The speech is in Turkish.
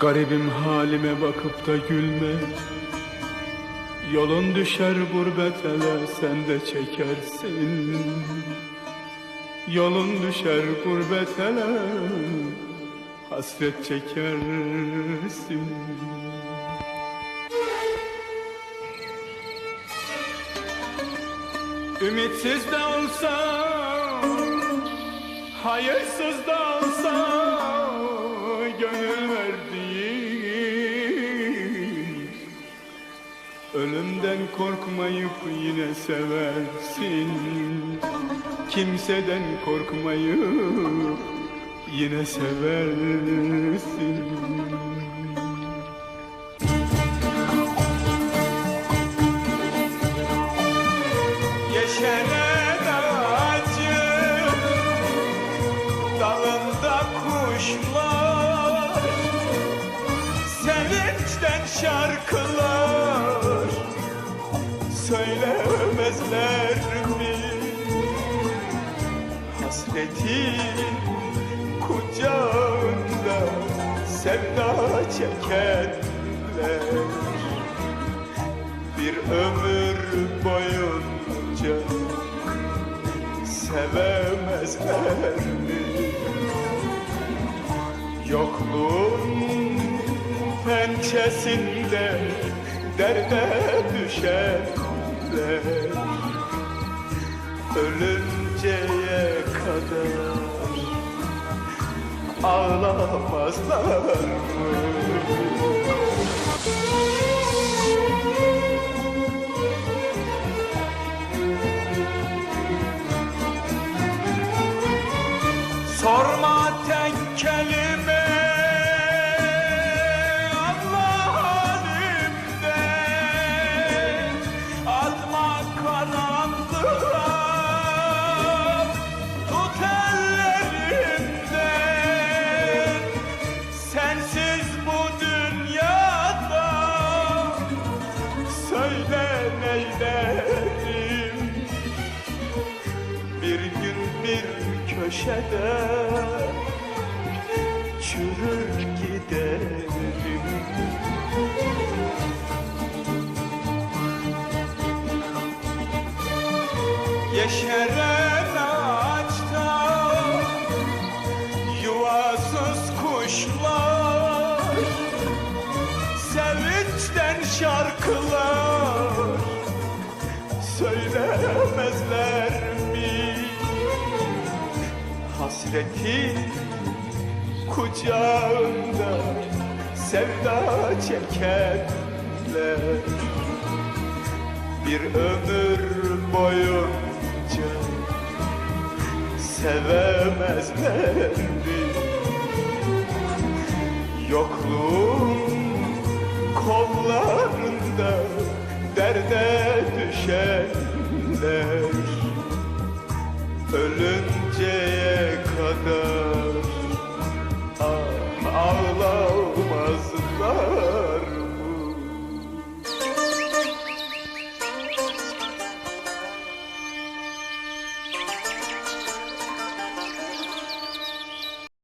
Garibim halime bakıp da gülme. Yolun düşer gurbet ele sen de çekersin. Yolun düşer gurbet ele Hasret çekersin. Ümitsiz de olsa Hayırsız da olsa Ölümden korkmayıp yine seversin. Kimseden korkmayıp yine seversin. Yeşeren ağacı Dalında kuşlar. Sevinçten şarkılar Söylemezler mi Hasretin kucağında Sevda çekenler bir ömür boyunca sevemezler mi? Yokluğun pençesinde derde düşenler Ölünceye kadar ağlamazlar mı? Söyle neylerim bir gün bir köşede çürür giderim. Yeşeren ağaçta yuvasız kuşlar Sevinçten şarkılar Hasretin kucağında sevda çekenler Bir ömür boyunca sevemezler mi? Yokluğun kollarında derde düşenler Ölün kadar